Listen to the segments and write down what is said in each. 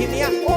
จะ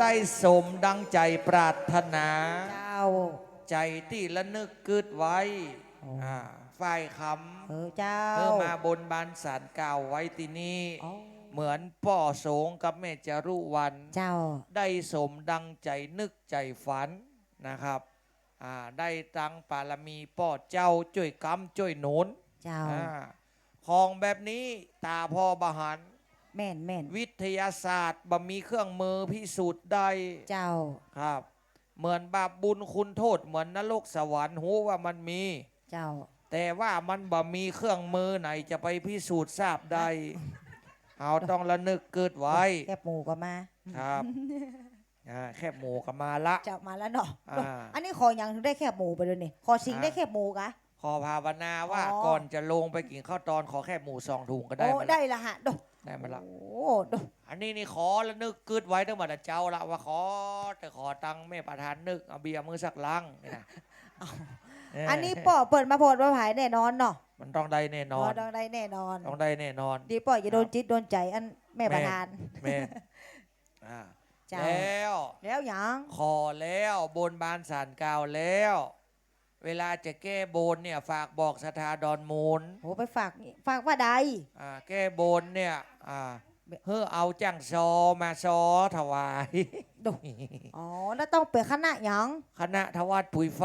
ได้สมดังใจปรารถนา เจ้า ใจที่ละนึกกึดไว้อ่าฝ่ายคเออเจ้าำเพื่อมาบนบานสารกล่าวไว้ที่นี่อ๋อเหมือนพ่อโสงกับแม่จารุวัน เจ้า ได้สมดังใจนึกใจฝันนะครับอ่าได้ตังปารมีพ่อเจ้าช่วยกำช่วยหนุนเจ้า อ่าของแบบนี้ตาพ่อบหัน แม่นแม่นวิทยาศาสตร์บ่มีเครื่องมือพิสูจน์ได้เจ้าครับ เหมือนบาปบุญคุณโทษเหมือนนรกสวรรค์หูว่ามันมี เจ้า แต่ว่ามันบ่มีเครื่องมือไหนจะไปพิสูจน์ทราบได้เอาต้องระนึกเกิดไว้ แคบหมูก็มาครับอ่าแคบหมูกับมาละจับมาแล้วเนาะอ่า อันนี้ขออย่างถึงได้แคบหมูไปเลยนี่ขอสิงอ่าได้แคบหมูกะ ขอภาวนาว่าอ๋อ ก่อนจะลงไปกินข้าวตอนขอแค่หมูสองถุงก็ได้โอ้มาละได้ละฮะโด ได้มาละโอ้โดอันนี้นี่ขอระนึกกึดไว้ตั้งแต่เจ้าละว่าขอแต่ขอตังค์แม่ประธานนึกเอาเบียร์มือสักลังนี่นะเอันนี้ป่อเปิดมาโพดมาผายแน่นอนเนาะมันต้องได้แน่นอน ต้องได้แน่นอน ต้องได้แน่นอน ดีป่ออย่าโดนจิตโดนใจอันแม่ประธานแม่อ่าเจ้าแล้วแล้วหยังขอแล้วบนบานสารกล่าวแล้ว เวลาจะแก้บนเนี่ยฝากบอกสถาดอนมูลโหไปฝากนี่ฝากว่าใดอ่าแก้บนเนี่ยอ่าเพื่อเอาจังซอมาซอถวายโดอ๋อแล้วต้องเป็นคณะหยังคณะทวัดปุ๋ยไฟ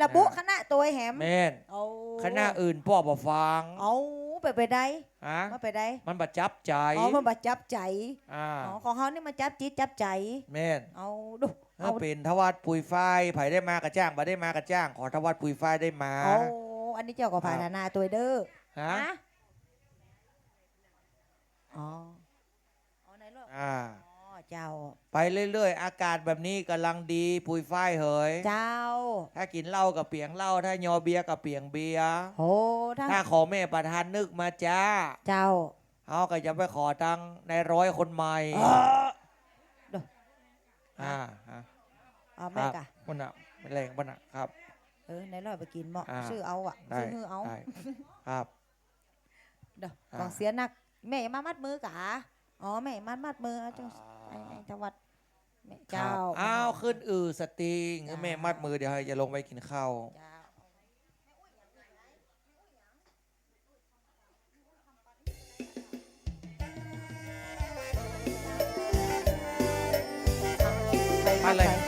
ระบุคณะตัวแหมแม่นเอาคณะอื่นพ่อบ่ฟังเอาไปไปได้ฮะมาไปได้มันประจับใจอ๋อมันบัจับใจอ่าอ๋อของเขานี่มันจับจิตจับใจแม่นเอาดู ถ้าเป็นทวัดปุ๋ยไฟไผได้มากระจ้างบ่ได้มากระจ้าง ขอทวัดปุ๋ยไฟได้มาเอาอันนี้เจ้าก็พานาตัวเด้อฮะอ๋ออ๋อไหนลูกอ่าอ๋อเจ้า ไปเรื่อยๆ อากาศแบบนี้กำลังดีปุ๋ยไฟเหย เจ้า ถ้ากินเหล้ากับเปียงเหล้าถ้ายอเบียร์กับเปียงเบียร์โหถ้าถ้าขอแม่ประธานนึกมาจ้า เจ้าเขาก็จะไปขอตังค์ในร้อยคนใหม่เอออ่าฮะเอาคแม่รับกะมันอะแรงมันอะครับ เออไหนลอยไปกินเหมาะอ่า ซื้อเอาอะได้ซื้อฮือเอาได้ครับ เด้ออ่าฟังเสียหนักแม่อย่ามามัดมือกะอ๋อแม่อย่ามามัดมือเอาจังไอ้ไอ้ทวัดแม่คเจ้ารับอ้าวขึ้นอือสติงจ้า แม่มัดมือเดี๋ยวให้จะลงไปกินข้าว เจ้า ไป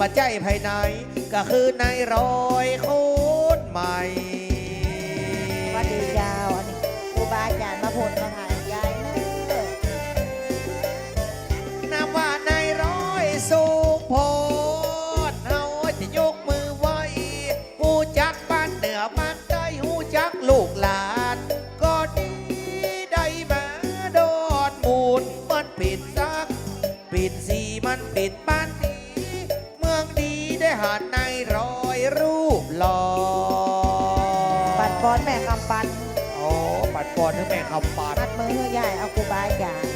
มาใจภายใน ก็คือนายร้อยคนใหม่ วัสดียาวอันนี้ครูบาอาจารย์มาพลมาผ่าย อนถึงแม่คำปัดมัดมือใหญ่เอาครูบาอาจารย์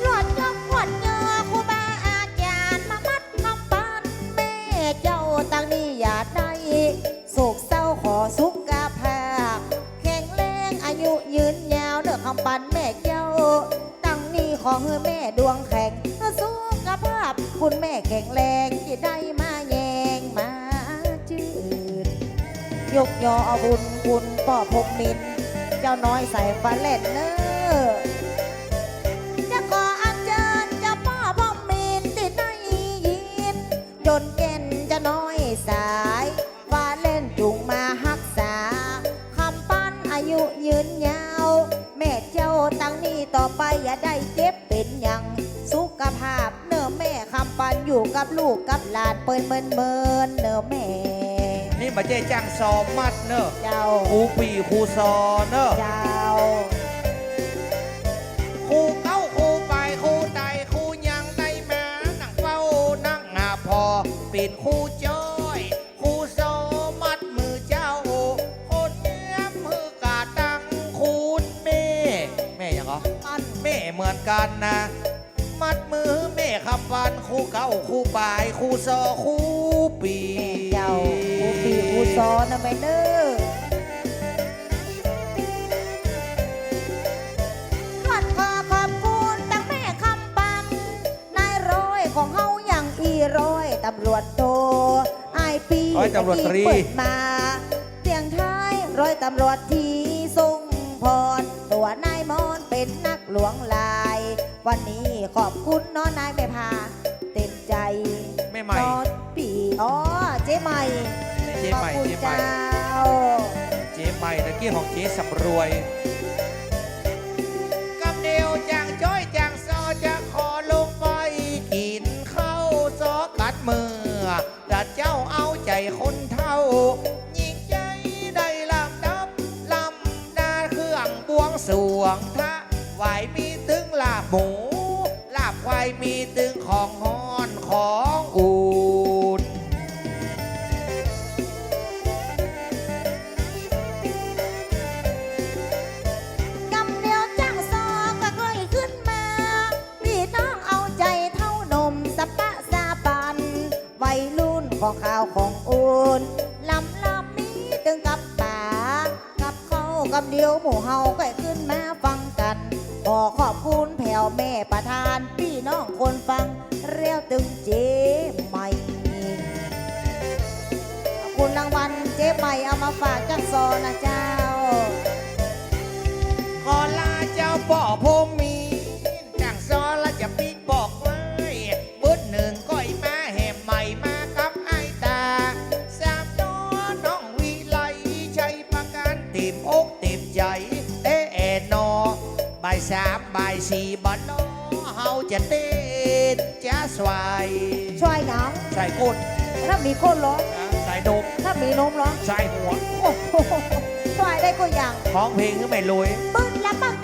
หลวดยกหวดเงอครูบาอาจารย์มามัดคำปันแม่เจ้าตั้งนี้อย่าได้สุขเศร้าขอสุขภาพแข็งแรงอายุยืนยาวเด้อคำปันแม่เจ้า ตั้งนี้ขอให้แม่ดวงแข็งสุขภาพคุณแม่แข็งแรงจะได้มาแยงมาจืดยกยอเอาบุญคุณป่อพมิน จ้าน้อยใส่ฟ้าเล่นเนอจะขออัญเชิญเจ้าป่อพกมินติดในยินจนเก่นจะน้อยสายฟ้าเล่นจุงมาหักษาคำปั้นอายุยืนยาว แม่เจ้าตั้งนี้ต่อไปอย่าได้เจ็บเป็นอย่างสุขภาพเนอแม่คำปันอยู่กับลูกกับหลานเปินเมินเมินเนอแม่ี้มาเจ๊จ้างสอมัดเนอะเจ้าครูปีครูซอนเนอะเจ้าครูเก้าครูไปครูไตครูยังไดมานั่งเฝ้านั่งอาพอปิดครูจ้อยครูสอมัดมือเจ้าคนเนี้ยมือกาตังคุณแม่แม่ยังเหรอแม่เหมือนกันนะ ขับบ้านคู่เก่าคู่ปลายคู่ซอคู่ปีเจ้าคู่ปีคู่ซอนะไปเด้อของเฮาอย่างอีร้อยตำรวจโทไอปีตำรวจตรีเปิดมาเสียงท้ายร้อยตำรวจทีทรงพรตัวนายมอนเป็นนักหลวงลา วันนี้ขอบคุณน้องนายแม่พา เต็มใจแม่ใหม่ น้องปีอ๋อเจ๊ใหม่เจ๊ใหม่คุณเจ๊ใหม่ เจ้าเจ๊ใหม่ตะกี้ของเจ๊สำรวยกำเดียวจังจ้อยจังซอจะขอลงไปกินข้าวซอกัดมือแต่เจ้าเอาใจคนเท่า ยิงใจได้ลำดับลำดาเครื่องบวงสรวงพระไหวมี ลาบหมูลาบควายมีตึงของฮอนของอู บายสีบ่น้อเฮาจะเต้นจะสวายช่วยหยังใส่กดถ้ามีโคนร้องใส่นมถ้ามีนมร้องใส่หัว โอ้โหช่ยได้ก็อย่างของเพลงก็ไม่รวยปึ้งแล้วปัง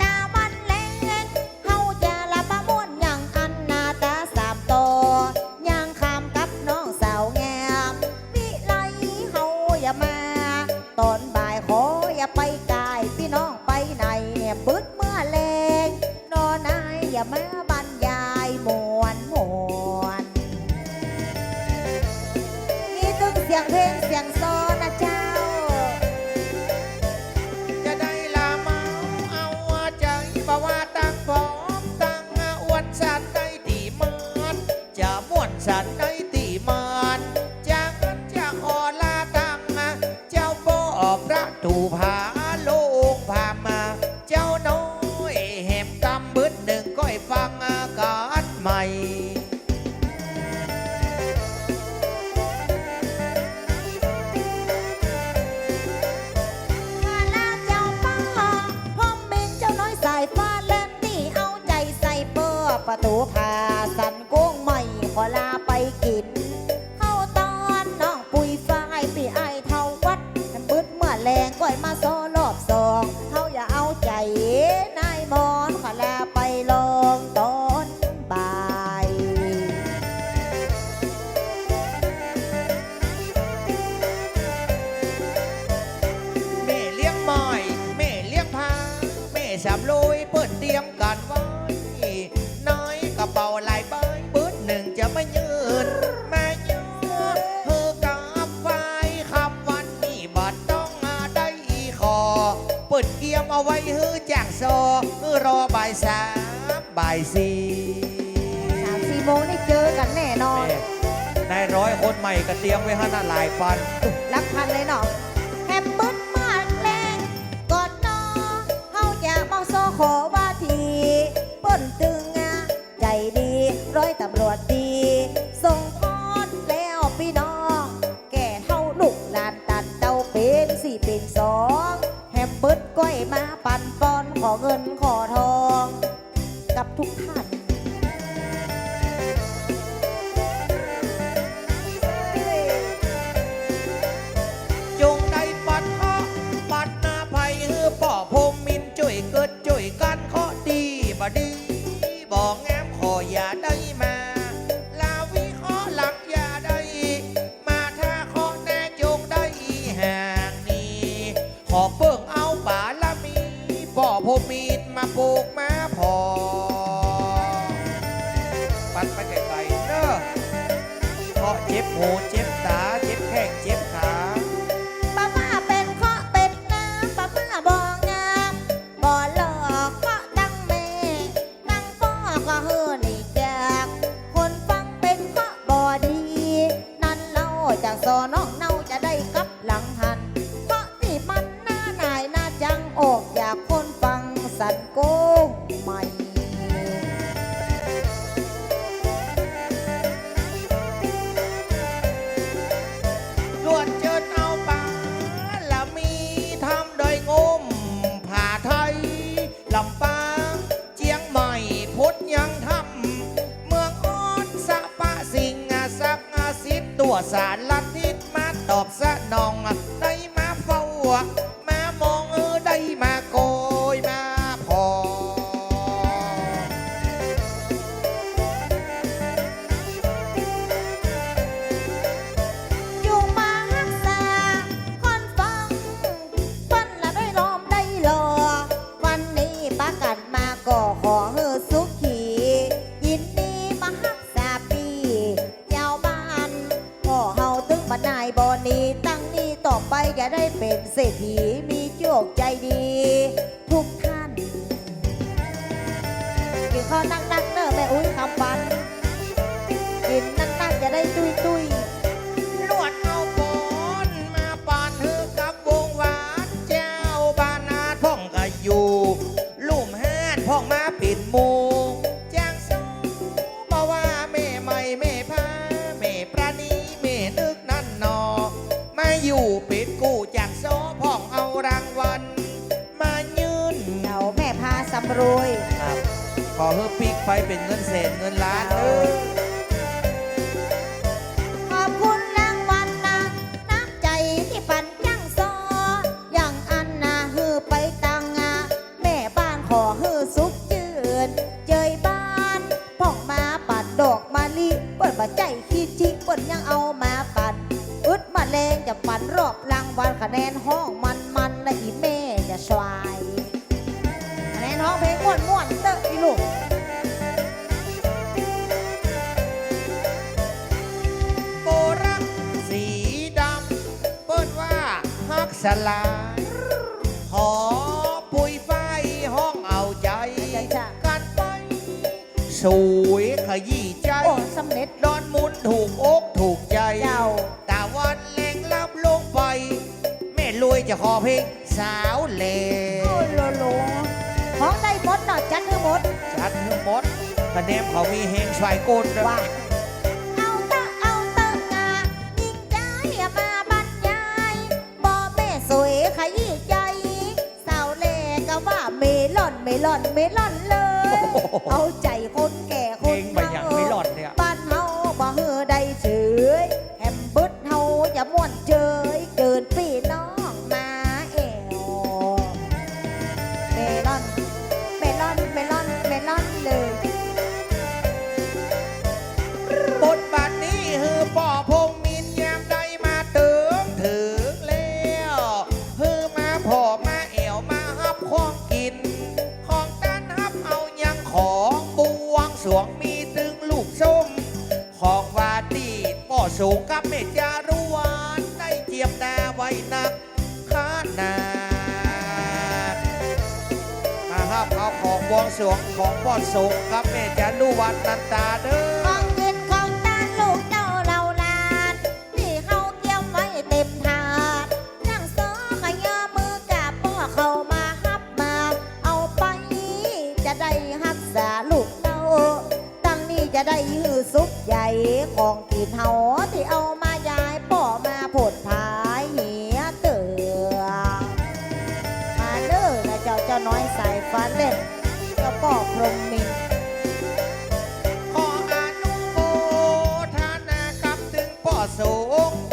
เตรียมไว้ให้น่าหลายปันรักพันเลยเนาะ จ็บตา วสารลัด แม่อุ้ยคำปันกินนักๆจะได้ตุยตุยลวดเอาปอนมาปานเฮือกับวงหวานเจ้าบ้านาท่องก็อยู่ลุ่มห้านพ่องมาปิดมูจางสูมาว่าแม่ใหม่แม่พาแม่ประนีแม่นึกนั่นหนอมาอยู่ปิดกู้จากโซพ่องเอารางวัลมายืนเดี๋ยวแม่พาสำรวย อเฮือปีกไปเป็นเงินแสนเงินล้านเออขอบคุณรางวัลนะน้ำใจที่ปันจังซอ อย่างอันนาฮือไปตังอาแม่บ้านขอฮือสุขจืนเจยบ้านพ่องมาปัดดอกมาลีเปิดบาใจขีจิเปิดยังเอามาปัดอึดมาแรงจะปันรอบรางวัลคะแนนห้อง สลายขอปุยไฟห้องเอาใจจ้ะกันไป สวยขยี้ใจ โอ้สำเร็จ ดอนมุนถูกอกถูกใจเจ้าตาวันแรงลับลงไป แม่รวยจะขอเพลงสาวเลโอ้โลโลของได้หมดเนาะจัดให้หมด ชัดทั้งหมดคะแนนเขามีเฮงชายกลด้วยว่าเอา ลอนเมลอนเมลอนเลย เอาใจคนแก่ สูงกับเมจารุวานได้เจียมดาไว้นักขนาดมาฮับเอาของบวงสรวงของป่อสูงกับเมจารุวานนันตาเด้อของเงินของตาลูกเจ้าเราลานที่เขาเกี่ยวไว้เต็มถาดนั่งซอขยอมือกับพ่อเขามาฮับมา เอาไป จะได้ฮักษาลูกเต้าตั้งนี้จะได้ยื้อสุขใหญ่ของกินเฮา สง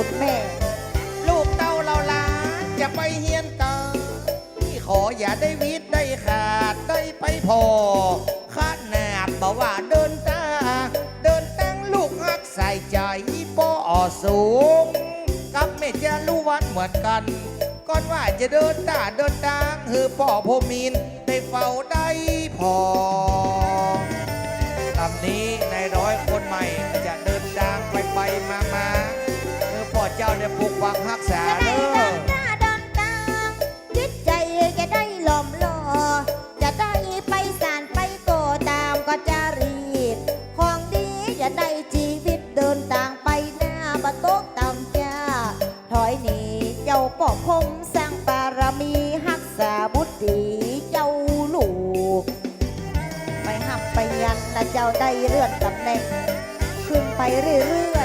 คุณแม่ ลูกเต้าเราหลานจะไปเฮียนตาขออย่าได้วิทย์ได้ขาดได้ไปพอขนาดบอกว่าเดินตา เดินตั้งลูกฮักใส่ใจปอสูง กับแม่จะรู้วันเหมือนกัน ก่อนว่าจะเดินตาเดินตางคือป่อพมินได้เฝ้าได้พอตำนี้ในายร้อยคนใหม่จะเดินทางไปไปมา เจ้าเนี่ยปลูกฝังรักษาจะเด้ได้อเดินหน้าดินตามจิตใจจะได้หลอมล่อจะได้ไปสารไปโกตามก็จะรีบของดีจะได้ชีวิตเดินต่างไปหน้าบะโต๊ะตามจ้าถอยหนีเจ้าปอกคมสร้างบารมีหักษาบุตรีเจ้าลูก ไปหับไปยันนะเจ้าได้เลื่อนตำแหน่งขึ้นไปเรื่อย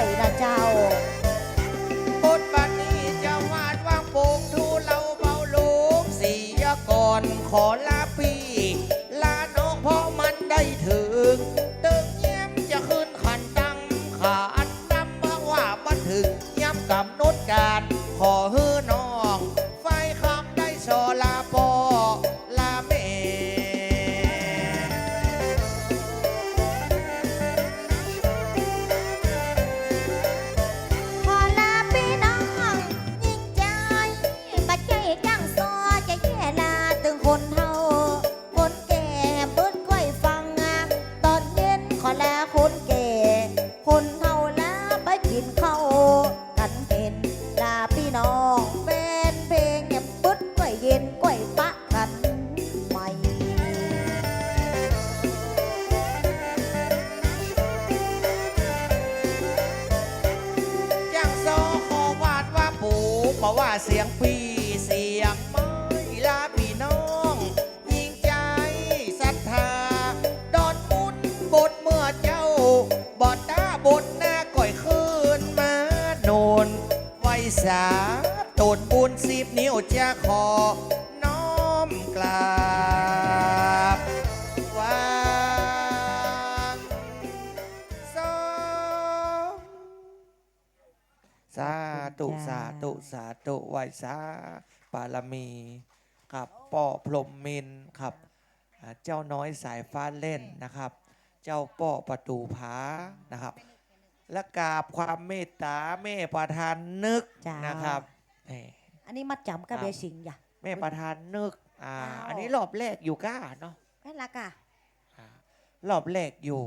ธุสาธุไหวสาปารมีครับป่อพรหมมินทร์ครับอ่าเจ้าน้อยสายฟ้าเล่นนะครับ เจ้าป่อประตูผานะครับ และกราบความเมตตาแม่ประธานนึกจ้าน นะครับนี่อันนี้มัดจำกับครับเบสิงอย่าแม่ประธานนึกอ่าอ้าว อันนี้รอบแรกอยู่ก้าเนาะแม่นละกะ อ่ารอบแรกอยู่